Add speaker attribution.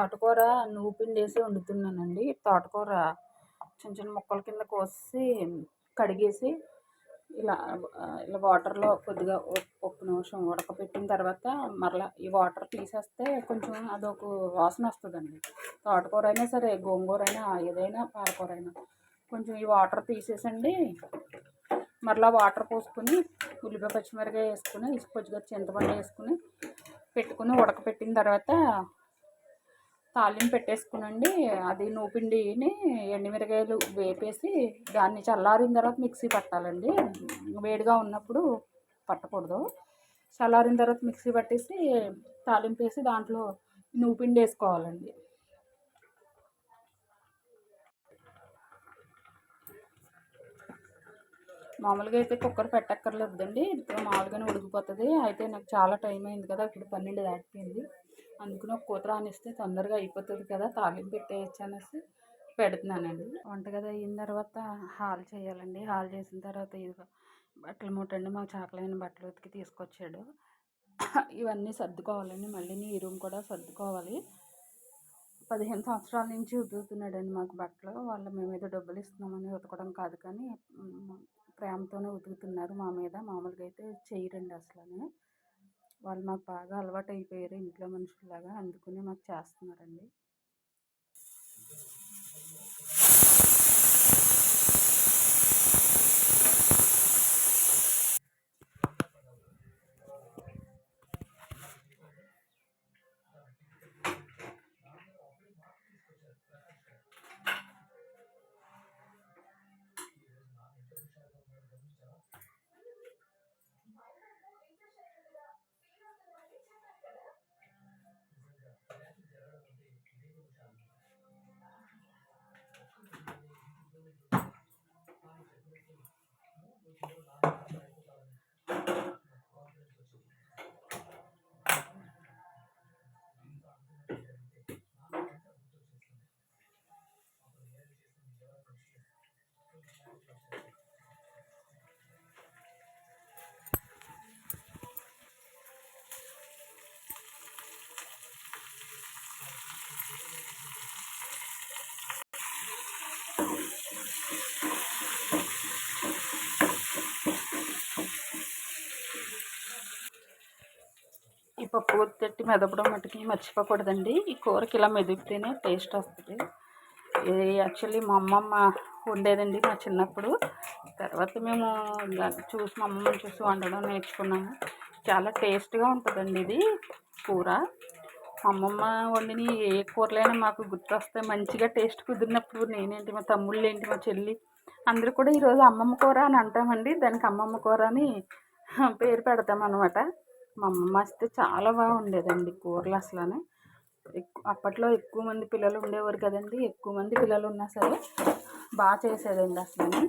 Speaker 1: తోటకూర నువ్వు పిండి వేసి వండుతున్నానండి. తోటకూర చిన్న చిన్న ముక్కల కింద కోసి కడిగేసి ఇలా ఇలా వాటర్లో కొద్దిగా ఒక నిమిషం ఉడకపెట్టిన తర్వాత మరలా ఈ వాటర్ తీసేస్తే కొంచెం అదొక వాసన వస్తుందండి. తోటకూర అయినా సరే గోంగూర అయినా ఏదైనా పాలకూర అయినా కొంచెం ఈ వాటర్ తీసేసండి. మరలా వాటర్ పోసుకొని ఉల్లిపాయ పచ్చిమిరకాయ వేసుకుని కొద్దిగా చింతపండు వేసుకుని పెట్టుకుని ఉడకపెట్టిన తర్వాత తాలింపు పెట్టేసుకునండి. అది నూపిండిని ఎండుమిరకాయలు వేపేసి దాన్ని చల్లారిన తర్వాత మిక్సీ పట్టాలండి. వేడిగా ఉన్నప్పుడు పట్టకూడదు. చల్లారిన తర్వాత మిక్సీ పట్టేసి తాలింపు వేసి దాంట్లో నూపిండి వేసుకోవాలండి. మామూలుగా అయితే కుక్కర్ పెట్టక్కర్లేదండి. మామూలుగానే ఉడికిపోతుంది. అయితే నాకు చాలా టైం అయింది కదా ఇప్పుడు పన్నెండు దాటిపోయింది. అందుకని ఒక కూతురు రానిస్తే తొందరగా అయిపోతుంది కదా తాలింపు పెట్టేయచ్చు అనేసి పెడుతున్నానండి. వంటగది అయిన తర్వాత హాల్ చేయాలండి. హాల్ చేసిన తర్వాత ఇదిగో బట్టలు మూటండి. మాకు చాకలైన బట్టలు ఉతికి తీసుకొచ్చాడు. ఇవన్నీ సర్దుకోవాలండి. మళ్ళీ ఈ రూమ్ కూడా సర్దుకోవాలి. పదిహేను సంవత్సరాల నుంచి ఉతుకుతున్నాడండి మాకు బట్టలు. వాళ్ళు మేమేదో డబ్బులు ఇస్తున్నామని ఉతకడం కాదు కానీ ప్రేమతోనే ఉతుకుతున్నారు మా మీద. మామూలుగా అయితే చేయరండి అసలు వాళ్ళు మాకు బాగా అలవాటు అయిపోయారు ఇంట్లో మనుషుల్లాగా అందుకునే మాకు చేస్తున్నారండి. ఈ పప్పు తట్టి మెదపడం మట్టుకి మర్చిపోకూడదండి. ఈ కూరకి ఇలా మెదిపితేనే టేస్ట్ వస్తుంది. ఇది యాక్చువల్లీ మా అమ్మమ్మ వండేదండి మా చిన్నప్పుడు. తర్వాత మేము చూసి మా అమ్మమ్మని చూసి వండడం నేర్చుకున్నాము. చాలా టేస్ట్గా ఉంటుందండి ఇది కూర. అమ్మమ్మ వండిన ఏ కూరలైనా మాకు గుర్తొస్తాయి. మంచిగా టేస్ట్ కుదిరినప్పుడు నేనేంటి మా తమ్ముళ్ళు ఏంటి మా చెల్లి అందరూ కూడా ఈరోజు అమ్మమ్మ కూర అని అంటామండి. దానికి అమ్మమ్మ కూర అని పేరు పెడతాం అనమాట మా అమ్మమ్మ వస్తే చాలా బాగుండేదండి కూరలు అసలు ఎక్కువ అప్పట్లో ఎక్కువ మంది పిల్లలు ఉండేవారు కదండి ఎక్కువ మంది పిల్లలు ఉన్నా సరే బాగా చేసేదండి అసలు